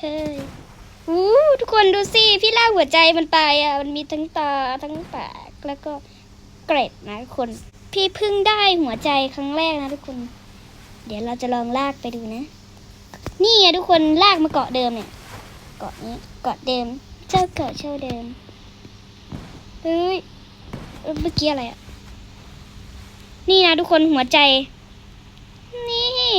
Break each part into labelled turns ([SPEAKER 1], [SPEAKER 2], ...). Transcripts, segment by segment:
[SPEAKER 1] เฮ้ยอู้ทุกคนดูสิ พี่ล่ากหัวใจมันตายอะ มันมีทั้งตาทั้งปากแล้วก็เกร็ดนะทุกคน พี่เพิ่งได้หัวใจครั้งแรกนะทุกคน เดี๋ยวเราจะลองลากไปดูนะ นี่อะทุกคนลากมาเกาะเดิมเนี่ย เกาะนี้ เกาะเดิม เจ้าเกาะเจ้าเดิมเฮ้ย เมื่อกี้อะไรอะ นี่นะทุกคนหัวใจ นี่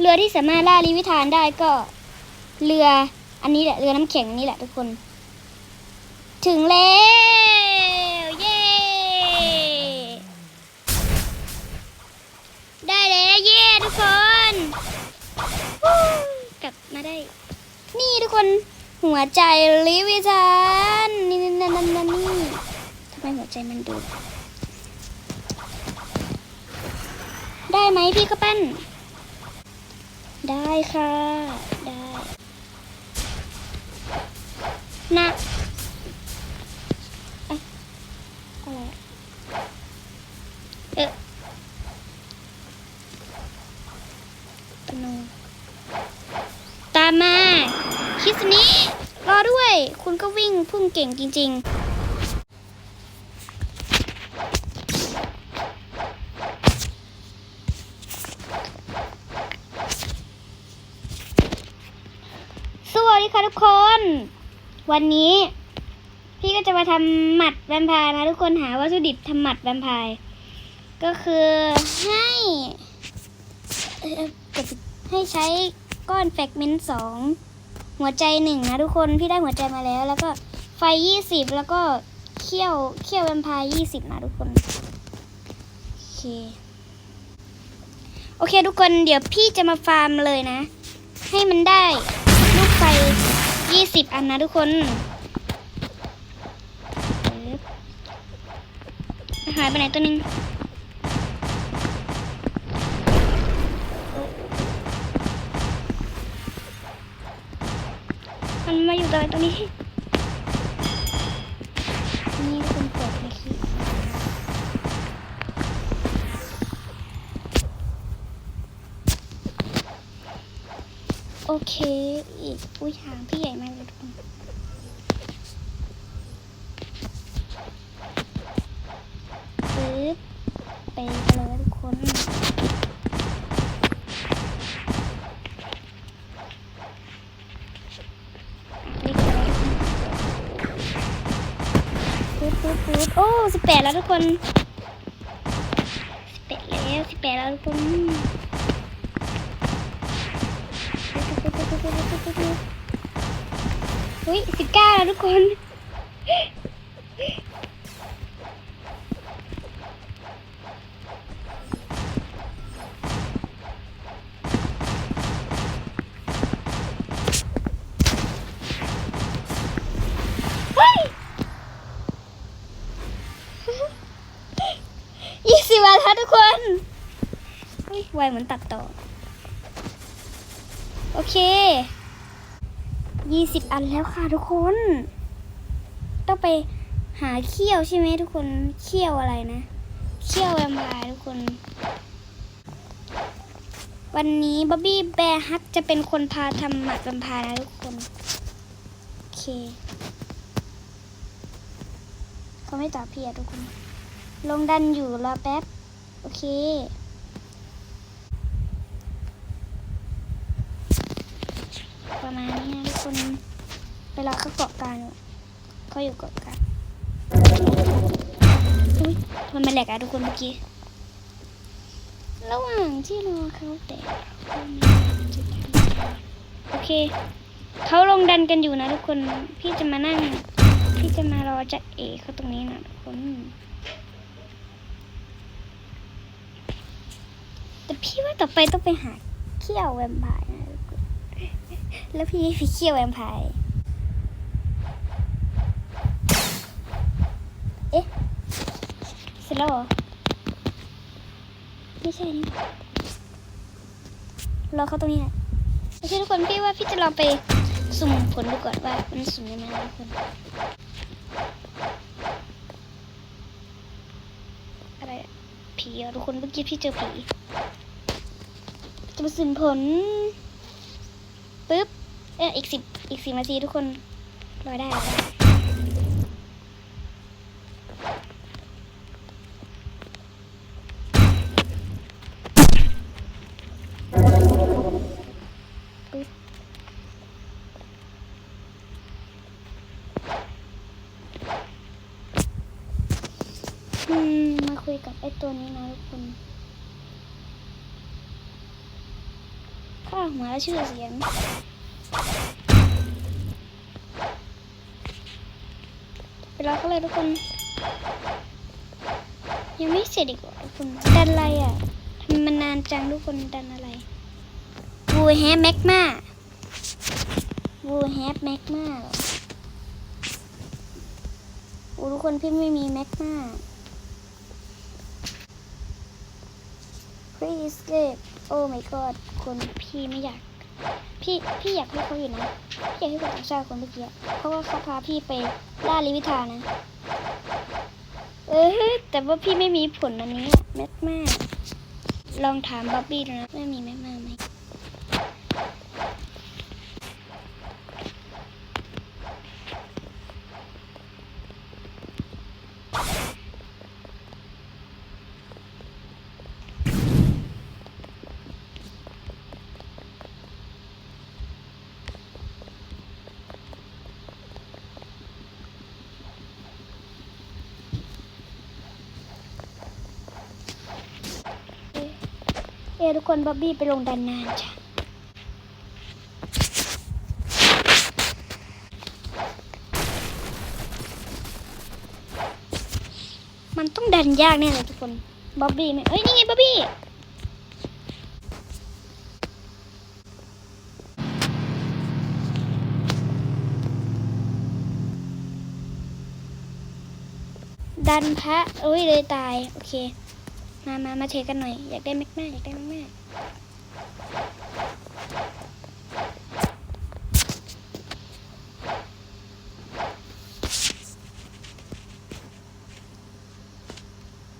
[SPEAKER 1] เรือที่สามารถล่าลีวิธานได้ก็เรืออันนี้แหละเรือน้ำแข็งนี่แหละทุกคน ถึงแล้วเย้ได้แล้วเย้ทุกคนกลับมาได้ นี่ทุกคนหัวใจลิวิธานนี่นั่นนั่นนั่นนี่ทำไมหัวใจมันดู ได้ไหมพี่กระปั้น ได้ค่ะ ได้นะอะอะไรเออปนูตามมา คิสนี้ รอด้วย คุณก็วิ่งพุ่งเก่งจริง ๆ ส วัสดีค่ะทุกคน วันนี้ พี่ก็จะมาทำหมัดแวมไพร์นะทุกคนหาวัตถุดิบทำหมัดแวมไพร์ก็คือให้ให้ใช้ก้อนแฟกเมนต์สองหัวใจหนึ่งนะทุกคนพี่ได้หัวใจมาแล้ว แล้วก็ไฟยี่สิบแล้วก็เขี้ยวเขี้ยวแวมไพร์ยี่สิบนะทุกคนโอเคโอเคทุกคนเดี๋ยวพี่จะมาฟาร์มเลยนะ ให้มันได้ ยี่สิบอันนะทุกคนหายไปไหนตัวนึงมันมาอยู่ตรงไหนตัวนี้ โอเคอีกอุ้ยหางพี่ใหญ่มากเลยทุกคนปึ๊บไปเลยทุกคนปุ๊บปุ๊บปุ๊บโอ้สิบแปดแล้วทุกคนสิบแปดแล้วสิบแปดแล้วทุกคน อุ้ยสิบเก้าแล้วทุกคนเฮ้ยยี่สิบวันแล้วทุกคนเฮ้ยไวเหมือนตัดต่อ โอเค ยี่สิบอันแล้วค่ะทุกคน ต้องไปหาเขี้ยวใช่ไหมทุกคนเขี้ยวอะไรนะเขี้ยวแวมไพร์ทุกคน วันนี้บ๊อบบี้แบร์ฮักจะเป็นคนพาทำหมัดแวมไพร์นะทุกคนโอเคเขาไม่ตอบพี่อะทุกคน ลงดันอยู่รอแป๊บ โอเคประมาณนี้นะ คนไปรอเขาเกาะกลางเขาอยู่เกาะกลางอุ้ยมันมาแหลกอะทุกคนเมื่อกี้ ระหว่างที่รอเขาแต่โอเค เขาลงดันกันอยู่นะทุกคน พี่จะมานั่ง พี่จะมารอจะเอเขาตรงนี้นะทุกคน แต่พี่ว่าต่อไปต้องไปหาเขี้ยวแวมไพร์นะ แล้วพี่พี่เขี้ยวแวมไพร์เอ๊ะเสร็จแล้วเหรอไม่ใช่นี่รอเขาตรงนี้แหละโอเคทุกคนพี่ว่าพี่จะลองไปสุ่มผลดูก่อนว่ามันสุ่มยังไงทุกคน อะไรอะผีทุกคนเมื่อกี้พี่เจอผีจะมาสุ่มผล เอออีกสิบอีกสิบนาทีทุกคนรอได้รอได้ปึ๊บอืมาคุยกับไอ้ตัวนี้นะทุกคนข้าหัวชื่อเสียง ไปรอเขาเลยทุกคน ยังไม่เสร็จอีกเหรอทุกคนดันอะไรอะทำไมมันนานจังทุกคนดันอะไรวูแฮปแมกมาวูแฮปแมกมาหรอโอ้ทุกคนพี่ไม่มีแมกมา please escape oh my god คนพี่ไม่อยาก พี่พี่อยากให้เขาอยู่นะพี่อยากให้คนต่างชาติคนเมื่อกี้เพราะว่าเขาพาพี่ไปล่าลิวิธานะ เออแต่ว่าพี่ไม่มีผลอันนี้แม่แม่ลองถามบ๊อบบี้ดูนะไม่มีแม่แม่าไหมเอ๊ะเอะทุ กคนบ๊อบบี้ไปลงดันนานจ้ะมันต้องดันยากแน่เลยทุกคนบ๊อบบี้ไม่เอ้ย นี่ไงบ๊อบบี้ดันพระโอ้ยเลยตาย โอเค มามามาเทกันหน่อย อยากได้แม็กมาอยากได้แม็กมา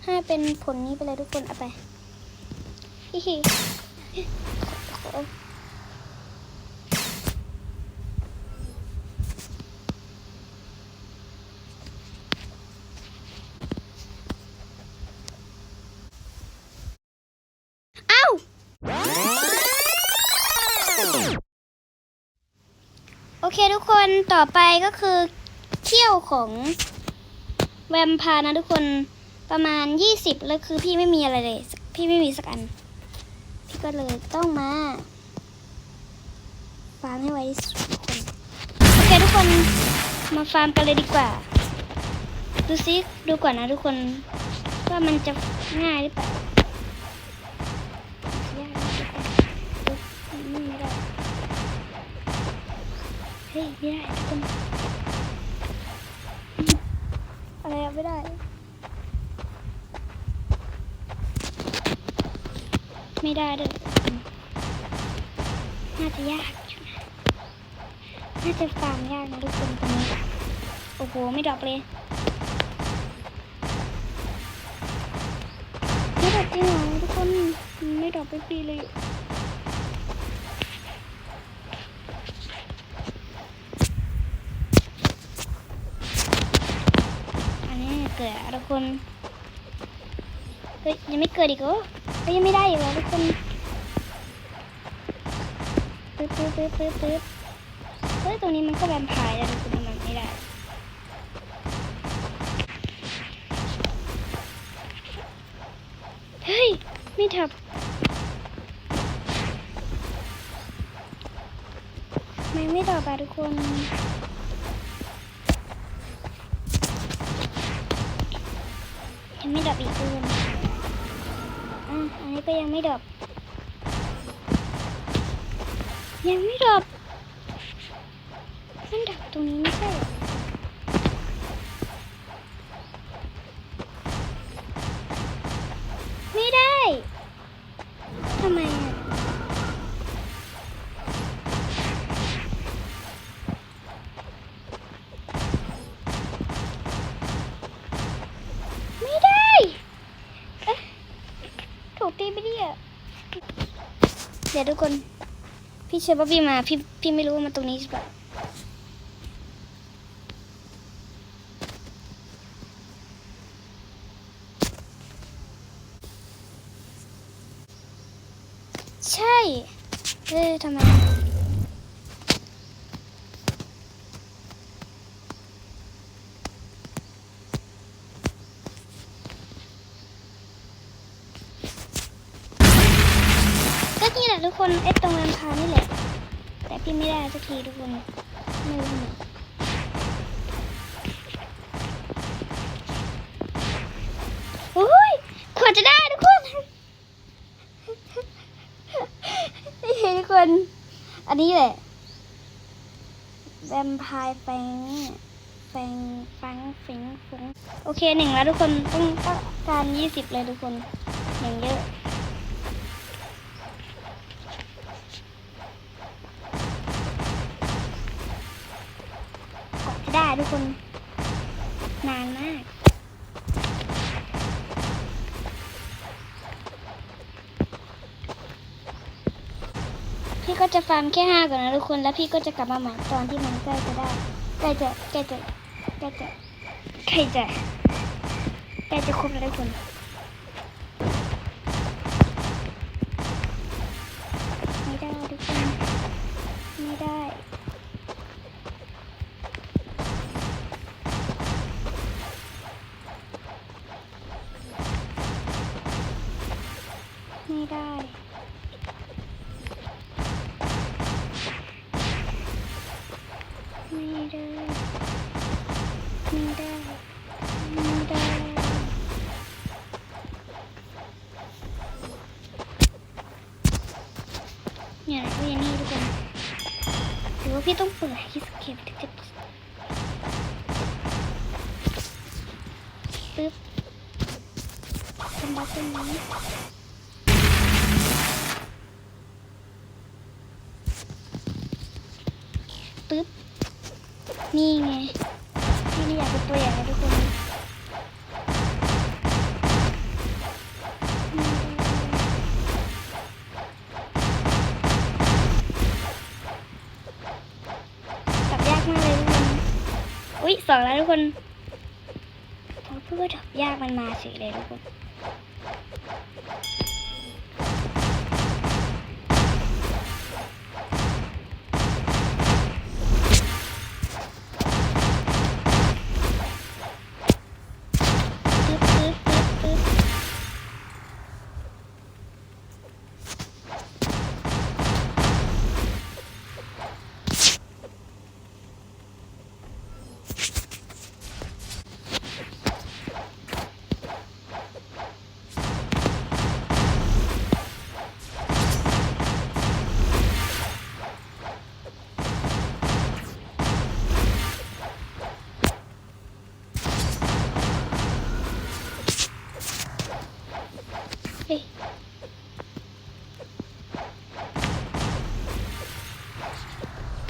[SPEAKER 1] ให้เป็นผลนี้ไปเลยทุกคน เอาไปฮิฮิ ทุกคนต่อไปก็คือเขี้ยวของแวมพร์นะทุกคนประมาณ20แล้วคือพี่ไม่มีอะไรเลย พี่ไม่มีสักอัน พี่ก็เลยต้องมาฟาร์มให้ไวที่สุดทุกคนโอเคทุกคนมาฟาร์มกันเลยดีกว่า ดูซิดูก่อนนะทุกคน ว่ามันจะง่ายหรือเปล่า ฮ้ยไม่ได้ทุกคนอะไรอะไม่ได้ ไม่ได้เลยน่าจะยากอยู่นะน่าจะฟาร์มยากนะทุกคนตรงนี้โอ้โหไม่ดรอปเลยไม่ดรอปจริงเหรอทุกคนไม่ดรอปไปฟรีเลย อันนี้เกิดอะทุกคน เฮ้ ยังไม่เกิดอีกเหรอยังไม่ได้อีกเหรอทุกคนปึ๊บปึ๊บปึ๊บปึ๊บปึ๊บเฮ้ยตรงนี้มันก็แวมไพร์แล้วทุกคนมันไม่ได้เฮ้ยไม่ทับไม่ไม่ดอกอะทุกคนยังไม่ดับอีกทุกค นี้ก็ยังไม่ดับ ยังไม่ดับมันดับตรงนี้ไม่ใช่ไม่ได้ทำไม เดี๋ยวทุกคน พี่เชื่อว่าพี่มา พี่พี่ไม่รู้ว่ามันตรงนี้ใช่ปะช่เอ้ยทำไม ก็นี่แหละ ทุกคนไอ้ตรงลำพานี่แหละ แต่พี่ไม่ได้สักทีทุกคนไม่รู้เหมือนโอ้ยขวาจะได้ทุกคนนี่ทุกคน อันนี้แหละแวมพร์แฟงแฟงฟังฟิงฟงโอเคหนึ่งแล้วทุกคนต้องต้องการยี่สิบเลยทุกคนอย่งเยอะ ทุกคน นานมากพี่ก็จะฟาร์มแค่ห้าก่อนนะทุกคน แล้วพี่ก็จะกลับมาใหม่ตอนที่มันใกล้จะได้ใกล้จะใกล้จะใกล้จะใกล้จะใกล้จะครบแล้วทุกคน เนี่ยก็อย่างนี่ทุกคนหรือว่าพี่ต้องเปิดให้สเก็ตถึงจะปึ๊บทำบัตเป็นนี้ปึ๊บนี่ไง แล้วทุกคนพอพูดว่าจับยากมันมาสิเลยทุกคน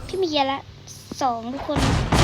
[SPEAKER 1] พี่มีเยอะละสองทุกคน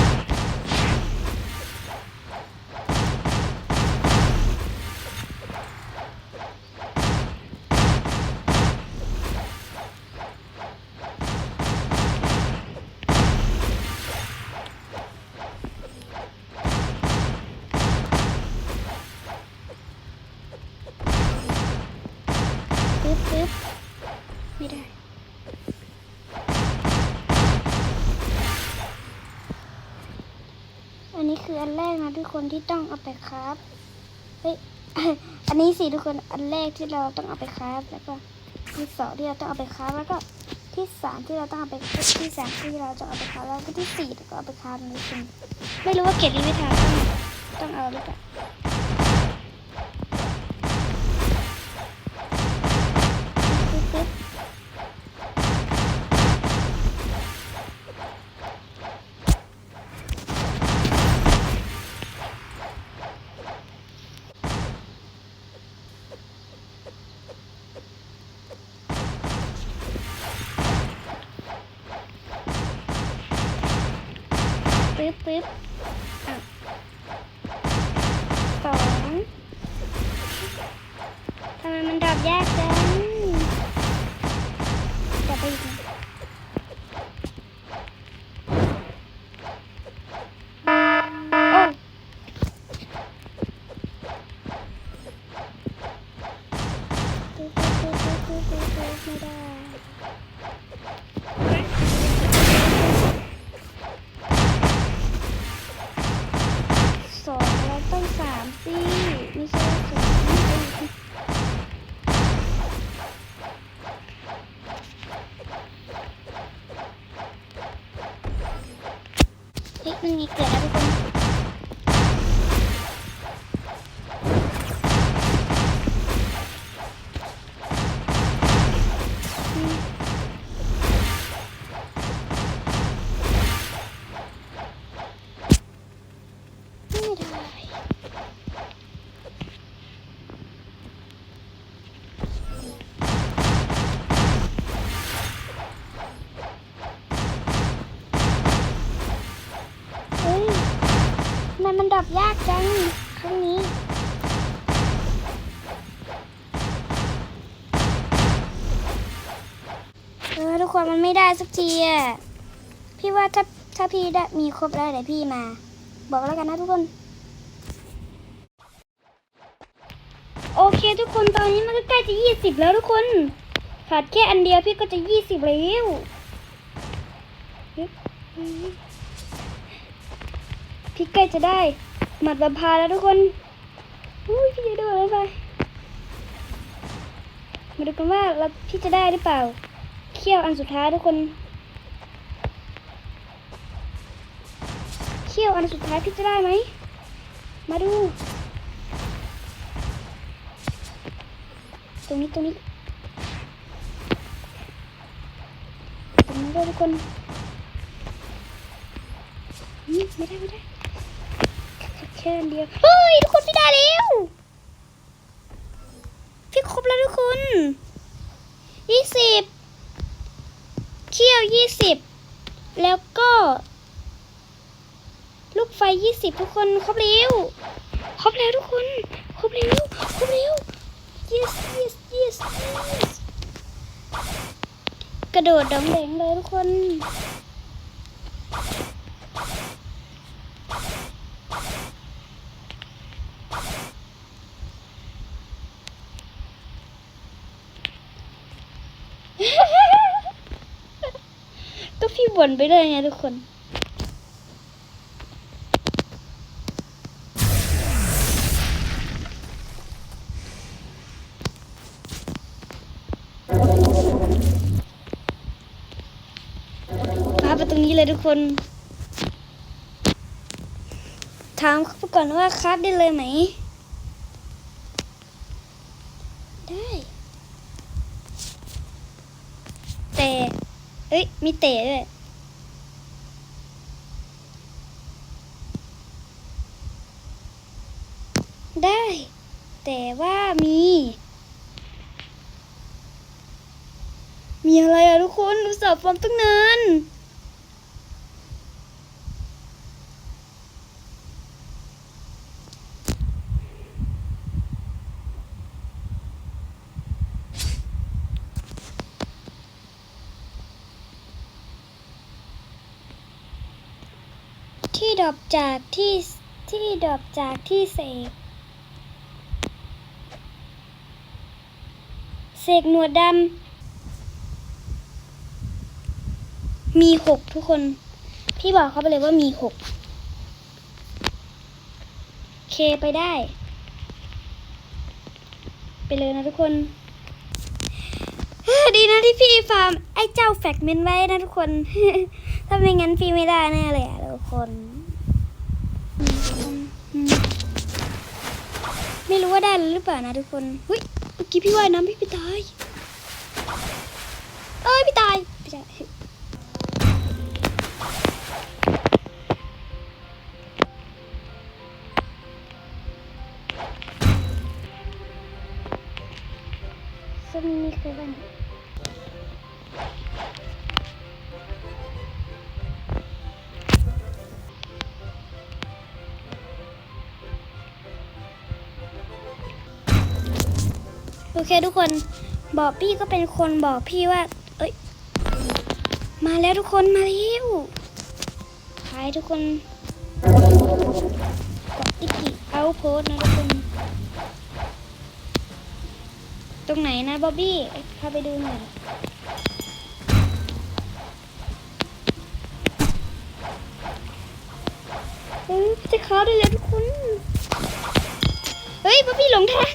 [SPEAKER 1] คนที่ต้องเอาไปครับเฮ้ยอันนี้สิทุกคนอันแรกที่เราต้องเอาไปครับแล้วก็ที่สองที่เราต้องเอาไปครับแล้วก็ที่สามที่เราต้องเอาไปที่สามที่เราจะเอาไปครับแล้วก็ที่สี่ก็เอาไปครับนะทุกคนไม่รู้ว่าเกรดลิวิทาต้องต้องเอาหรือเปล่า ทำไม จังครั้งนี้เออทุกคนมันไม่ได้สักทีอะพี่ว่าถ้าถ้าพี่ได้มีครบแล้วเดี๋ยวพี่มา บอกแล้วกันนะทุกคน โอเคทุกคนตอนนี้มันก็ใกล้จะยี่สิบแล้วทุกคนขาดแค่อันเดียวพี่ก็จะยี่สิบแล้วเฮ้ยเฮ้ยพี่ใกล้จะได้ หมัดบำพาแล้วทุกคนอุ้ยพี่จะโดนแล้วไปมาดูกันว่าเราพี่จะได้หรือเปล่า เขี้ยวอันสุดท้ายทุกคน เขี้ยวอันสุดท้ายพี่จะได้ไหม มาดู ตรงนี้ตรงนี้ตรงนี้ด้วยทุกคนนี่ไม่ได้ไม่ได้ ค่อันเดียว เฮ้ย ทุกคนพี่ได้แล้วพี่ครบแล้วทุกคนยี่สิบเขี้ยวยี่สิบแล้วก็ ลูกไฟยี่สิบทุกคนครบแล้วครบแล้วทุกคนครบแล้วครบแล้ว yes yes yes yes กระโดดดองแดงเลยทุกคน ก็พี่ บ่นไปเลยไงทุกคนพาไปตรงนี้เลยทุกคน ถามเขาก่อนว่าคราฟได้เลยไหม ได้ แต่ เอ้ย มีเตะด้วย ได้ แต่ว่ามี มีอะไรอะทุก คนอุตส่าห์ฟอร์มตั้งนานที่ดอปจากที่ที่ดอปจากที่เสกเสกหนวดดำ มีหกทุกคน พี่บอกเขาไปเลยว่ามีหกเคไปได้ ไปเลยนะทุกคน ดีนะที่พี่ฟาร์ม ไอ้เจ้าแฟกเมนไว้นะทุกคน ถ้าไม่งั้นพี่ไม่ได้แน่เลยอะทุกคน ไม่รู้ว่าได้หรือเปล่านะทุกคนเฮ้ยเมื่อกี้พี่ว่ายน้ำพี่ไปตาย เอ้ยพี่ตายไม่ใช่ ซึ่นโอเคทุกคนบอกพี่ก็เป็นคนบอกพี่ว่า เอ้ย มาแล้วทุกคนมาแล้วขายทุกคนกดติ๊กกี้เอาโพสนะทุกคน ตรงไหนนะบ๊อบบี้พาไปดูหน่อยเฮ้ยจะเข้าได้แล้วทุกคน เฮ้ยบ๊อบบี้หลงทาง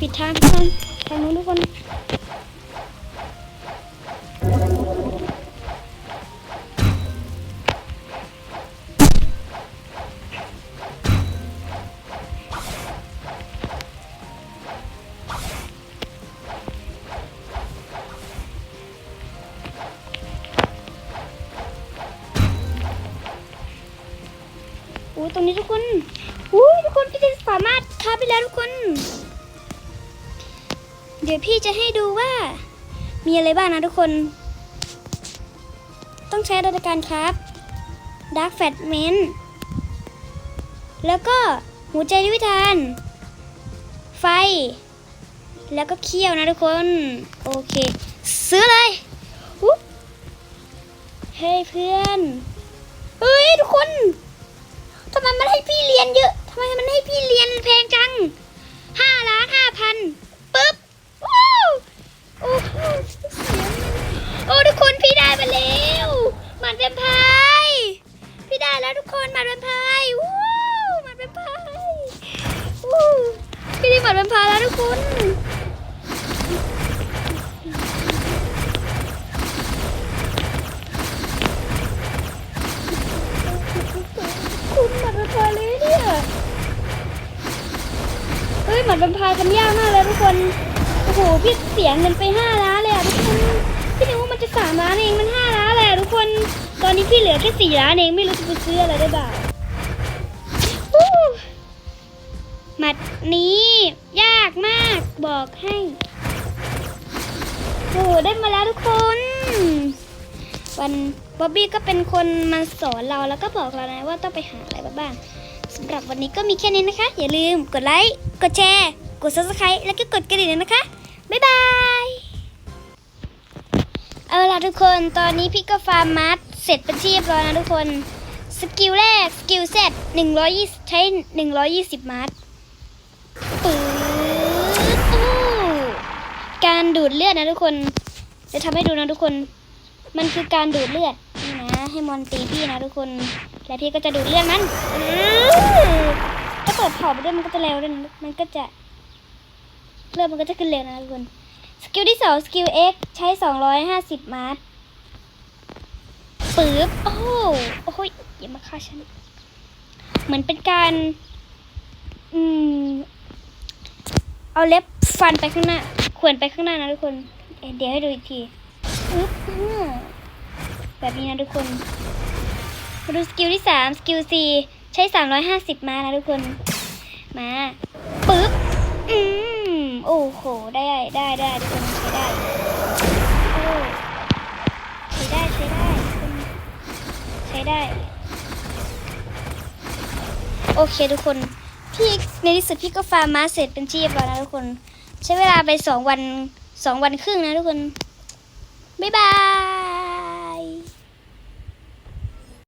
[SPEAKER 1] ปิดทางทุกคนทางนู้นทุกคน โอ้ตรงนี้ทุกคนอู้ทุกคนพี่จะสามารถคาไปแล้วทุกคน เดี๋ยวพี่จะให้ดูว่า มีอะไรบ้างนะทุกคน ต้องใช้ดาการครับดาร์กแฟตเมนแล้วก็หัวใจนิวิธาน ไฟ แล้วก็เคี่ยวนะทุกคน โอเค ซื้อเลยอุ๊บเฮ้ยเพื่อน เฮ้ยทุกคน ทำไมมันให้พี่เรียนเยอะทำไมมันให้พี่เรียนแพงจังห้าล้านห้าพันปึ๊บว้าวโอ้โหโอ้ทุกคนพี่ได้มาแล้วหมันเป็นพายพี่ได้แล้วทุกคนหมันเป็นพายว้าวหมันเป็นพายวู้พี่ได้หมันเป็นพายแล้วทุกคน เหมัดเป็นพายทำยากมากเลยทุกคน โอ้โห พี่เสียเงินไปห้าล้านเลยอะทุกคน พี่นึกว่ามันจะสามล้านเอง มันห้าล้านเลยอะทุกคน ตอนนี้พี่เหลือแค่สี่ล้านเอง ไม่รู้จะไปซื้ออะไรได้บ้างหมัดนี้ ยากมาก บอกให้ โอ้โหได้มาแล้วทุกคน วันบ๊อบบี้ก็เป็นคนมาสอนเราแล้วก็บอกเรานะว่าต้องไปหาอะไรบ้าง สำหรับวันนี้ก็มีแค่นี้นะคะ อย่าลืมกดไลค์ กดแชร์ กด subscribe แล้วก็กดกระดิ่งด้วยนะคะ บ๊ายบาย เอาล่ะทุกคน ตอนนี้พี่ก็ฟาร์มมัดเสร็จเป็นที่เรียบร้อยนะทุกคน สกิลแรก สกิลเซต120ใช้120มัดปื๊ดโอ้การดูดเลือดนะทุกคน จะทำให้ดูนะทุกคน มันคือการดูดเลือด ให้มอนตีพี่นะทุกคน แล้วพี่ก็จะดูดเลือดมันถ้าเปิดเผาไปด้วยมันก็จะเร็วด้วยนะมันก็จะเลือดมันก็จะขึ้นเร็วนะทุกคน สกิลที่สองสกิล X ใช้ 250มาร์ทปึ๊บโอ้โหโอ้โหอย่ามาฆ่าฉัน เหมือนเป็นการ อืม เอาเล็บฟันไปข้างหน้า ขวนไปข้างหน้านะทุกคน เดี๋ยวให้ดูอีกทีอึ๊บ แบบนี้นะทุกคนมาดูสกิลที่สามสกิลสี่ใช้สามร้อยห้าสิบมานะทุกคน มาปึ๊บอืมโอ้โห ได้ได้ได้ทุกคนใช้ได้โอ้ใช้ได้ใช้ได้ทุกคนใช้ได้ โอเคทุกคนพี่ในที่สุดพี่ก็ฟาร์มมาเสร็จเป็นที่เรียบร้อยแล้วทุกคน ใช้เวลาไปสองวันสองวันครึ่งนะทุกคน บ๊ายบาย